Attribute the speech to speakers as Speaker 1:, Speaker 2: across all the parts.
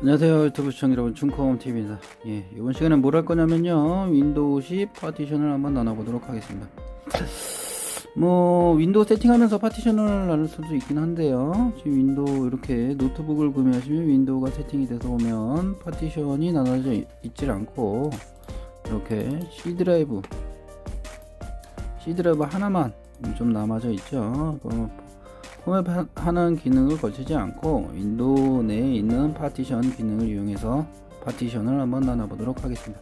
Speaker 1: 안녕하세요. 유튜브 시청자 여러분 중컴TV입니다. 예, 이번 시간에 뭘할 거냐면요. 윈도우 10 파티션을 한번 나눠보도록 하겠습니다. 뭐 윈도우 세팅하면서 파티션을 나눌 수도 있긴 한데요. 지금 윈도우 이렇게 노트북을 구매하시면 윈도우가 세팅이 돼서 오면 파티션이 나눠져 있- 있질 않고 이렇게 C 드라이브 C 드라이브 하나만 좀 남아져 있죠 그 포맷하는 기능을 거치지 않고 윈도우 내에 있는 파티션 기능을 이용해서 파티션을 한번 나눠보도록 하겠습니다.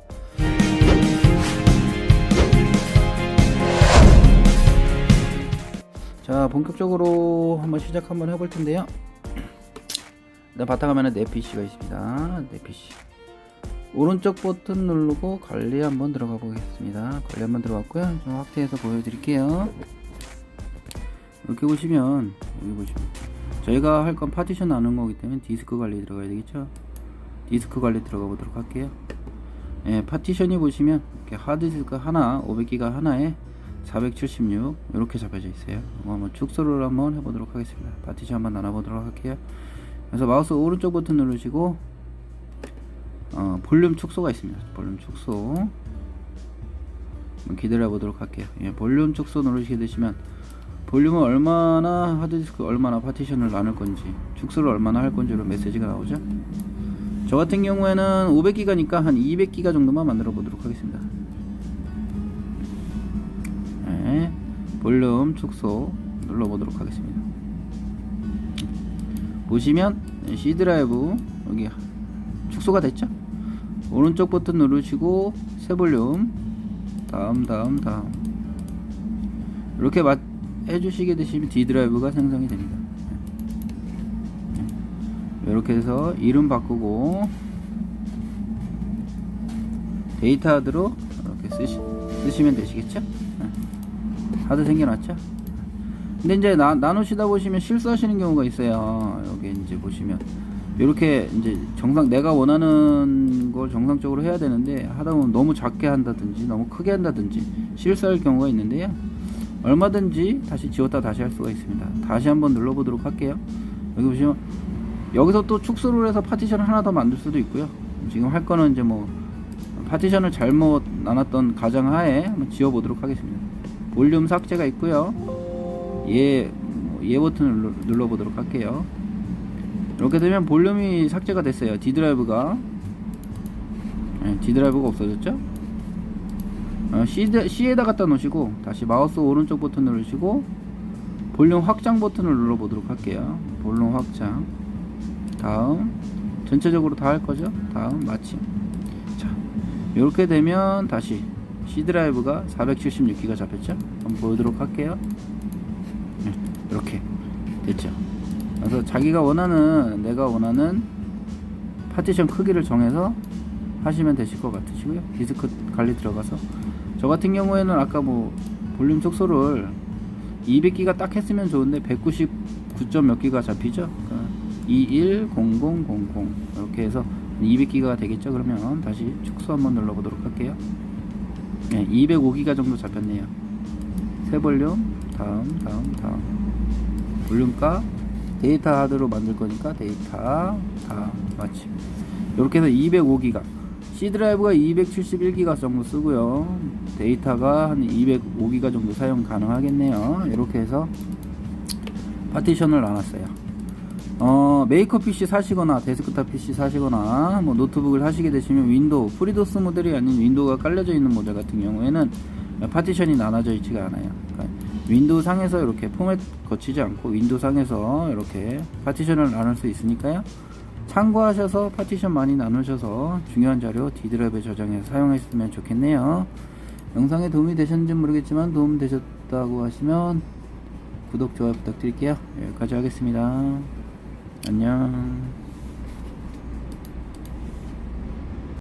Speaker 1: 자 본격적으로 한번 시작 한번 해볼 텐데요. 일단 바탕화면에 내 PC가 있습니다. 내 PC 오른쪽 버튼 누르고 관리 한번 들어가 보겠습니다. 관리 한번 들어갔고요. 좀 확대해서 보여드릴게요. 이렇게 보시면 여기 보시면 저희가 할 건 파티션 나눈 거기 때문에 디스크 관리 들어가야 되겠죠? 디스크 관리 들어가 보도록 할게요. 예, 파티션이 보시면 이렇게 하드디스크 하나 500기가 하나에 476 이렇게 잡혀져 있어요. 뭐 한번 축소를 한번 해보도록 하겠습니다. 파티션 한번 나눠보도록 할게요. 그래서 마우스 오른쪽 버튼 누르시고 어, 볼륨 축소가 있습니다. 볼륨 축소. 기다려 보도록 할게요. 예, 볼륨 축소 누르시게 되시면 볼륨을 얼마나 하드디스크 얼마나 파티션을 나눌 건지 축소를 얼마나 할 건지 이런 메시지가 나오죠? 저 같은 경우에는 500기가니까 한 200기가 정도만 만들어 보도록 하겠습니다. 네, 볼륨 축소 눌러 보도록 하겠습니다. 보시면 C 드라이브 여기 축소가 됐죠? 오른쪽 버튼 누르시고 새 볼륨 다음 다음 다음. 이렇게 맞 해주시게 되시면 D 드라이브가 생성이 됩니다. 이렇게 해서 이름 바꾸고 데이터 하드로 이렇게 쓰시, 쓰시면 되시겠죠? 네. 하드 생겨났죠? 근데 이제 나, 나누시다 보시면 실수하시는 경우가 있어요. 여기 이제 보시면 이렇게 이제 정상 내가 원하는 걸 정상적으로 해야 되는데 하다 보면 너무 작게 한다든지 너무 크게 한다든지 실수할 경우가 있는데요. 얼마든지 다시 지웠다 다시 할 수가 있습니다. 다시 한번 눌러보도록 할게요. 여기 보시면 여기서 또 축소를 해서 파티션을 하나 더 만들 수도 있고요. 지금 할 거는 이제 뭐 파티션을 잘못 나눴던 가정하에 한번 지워보도록 하겠습니다. 볼륨 삭제가 있고요. 얘, 뭐얘 버튼을 눌러, 눌러보도록 할게요. 이렇게 되면 볼륨이 삭제가 됐어요. D 드라이브가 네, D 드라이브가 없어졌죠? 어, C, C에다 갖다 놓으시고 다시 마우스 오른쪽 버튼 누르시고 볼륨 확장 버튼을 눌러보도록 할게요. 볼륨 확장. 다음 전체적으로 다 할 거죠? 다음 마침. 자, 이렇게 되면 다시 C 드라이브가 476기가 잡혔죠? 한번 보여드리도록 할게요. 네, 이렇게 됐죠. 그래서 자기가 원하는 내가 원하는 파티션 크기를 정해서 하시면 되실 것 같으시고요. 디스크 관리 들어가서 저 같은 경우에는 아까 뭐 볼륨 축소를 200기가 딱 했으면 좋은데 199점 몇 기가 잡히죠? 그러니까 210000 이렇게 해서 200기가 되겠죠? 그러면 다시 축소 한번 눌러보도록 할게요. 네, 205기가 정도 잡혔네요. 새 볼륨 다음 다음 다음 볼륨가 데이터 하드로 만들 거니까 데이터 다음 마침 이렇게 해서 205기가 C 드라이브가 271기가 정도 쓰고요. 데이터가 한 205기가 정도 사용 가능하겠네요. 이렇게 해서 파티션을 나눴어요. 어, 메이커 PC 사시거나 데스크탑 PC 사시거나 뭐 노트북을 하시게 되시면 윈도우 프리도스 모델이 아닌 윈도우가 깔려져 있는 모델 같은 경우에는 파티션이 나눠져 있지가 않아요. 그러니까 윈도우 상에서 이렇게 포맷 거치지 않고 윈도우 상에서 이렇게 파티션을 나눌 수 있으니까요. 참고하셔서 파티션 많이 나누셔서 중요한 자료 D드라이브에 저장해서 사용하셨으면 좋겠네요. 영상에 도움이 되셨는지 모르겠지만 도움 되셨다고 하시면 구독, 좋아요 부탁드릴게요. 여기까지 하겠습니다. 안녕.